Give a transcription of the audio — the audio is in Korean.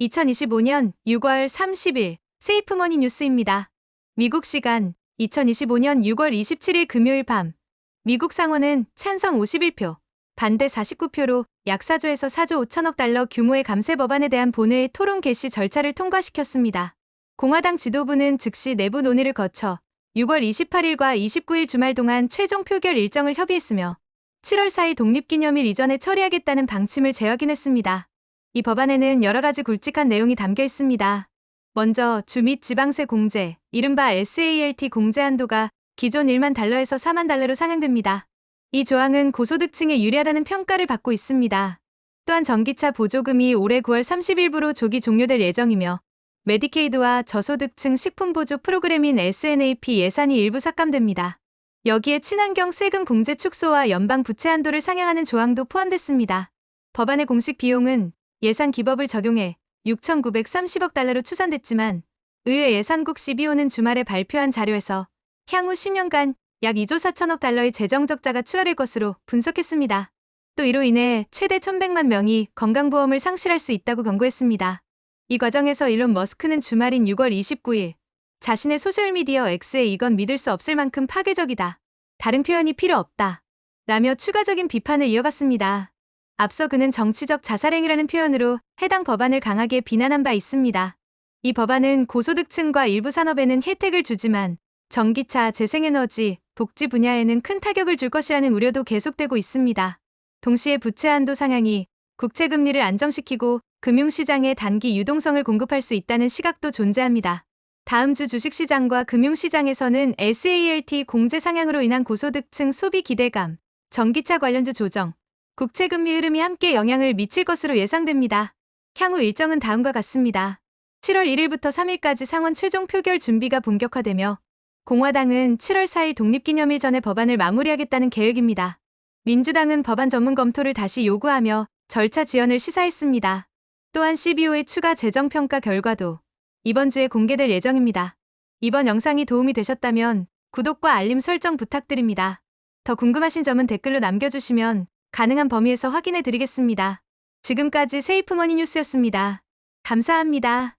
2025년 6월 30일 세이프머니 뉴스입니다. 미국 시간 2025년 6월 27일 금요일 밤 미국 상원은 찬성 51표, 반대 49표로 약 4조에서 4조 5천억 달러 규모의 감세 법안에 대한 본회의 토론 개시 절차를 통과시켰습니다. 공화당 지도부는 즉시 내부 논의를 거쳐 6월 28일과 29일 주말 동안 최종 표결 일정을 협의했으며 7월 4일 독립기념일 이전에 처리하겠다는 방침을 재확인했습니다. 이 법안에는 여러 가지 굵직한 내용이 담겨 있습니다. 먼저 주 및 지방세 공제, 이른바 SALT 공제 한도가 기존 1만 달러에서 4만 달러로 상향됩니다. 이 조항은 고소득층에 유리하다는 평가를 받고 있습니다. 또한 전기차 보조금이 올해 9월 30일부로 조기 종료될 예정이며 메디케이드와 저소득층 식품보조 프로그램인 SNAP 예산이 일부 삭감됩니다. 여기에 친환경 세금 공제 축소와 연방 부채 한도를 상향하는 조항도 포함됐습니다. 법안의 공식 비용은 예산 기법을 적용해 6,930억 달러로 추산됐지만 의회 예산국 CBO는 주말에 발표한 자료에서 향후 10년간 약 2조 4천억 달러의 재정 적자가 추가될 것으로 분석했습니다. 또 이로 인해 최대 1,100만 명이 건강보험을 상실할 수 있다고 경고했습니다. 이 과정에서 일론 머스크는 주말인 6월 29일 자신의 소셜미디어 X에 이건 믿을 수 없을 만큼 파괴적이다. 다른 표현이 필요 없다. 라며 추가적인 비판을 이어갔습니다. 앞서 그는 정치적 자살행위라는 표현으로 해당 법안을 강하게 비난한 바 있습니다. 이 법안은 고소득층과 일부 산업에는 혜택을 주지만 전기차, 재생에너지, 복지 분야에는 큰 타격을 줄 것이라는 우려도 계속되고 있습니다. 동시에 부채 한도 상향이 국채 금리를 안정시키고 금융시장에 단기 유동성을 공급할 수 있다는 시각도 존재합니다. 다음 주 주식시장과 금융시장에서는 SALT 공제 상향으로 인한 고소득층 소비 기대감, 전기차 관련주 조정, 국채 금리 흐름이 함께 영향을 미칠 것으로 예상됩니다. 향후 일정은 다음과 같습니다. 7월 1일부터 3일까지 상원 최종 표결 준비가 본격화되며 공화당은 7월 4일 독립기념일 전에 법안을 마무리하겠다는 계획입니다. 민주당은 법안 전문 검토를 다시 요구하며 절차 지연을 시사했습니다. 또한 CBO의 추가 재정평가 결과도 이번 주에 공개될 예정입니다. 이번 영상이 도움이 되셨다면 구독과 알림 설정 부탁드립니다. 더 궁금하신 점은 댓글로 남겨주시면 가능한 범위에서 확인해 드리겠습니다. 지금까지 세이프머니 뉴스였습니다. 감사합니다.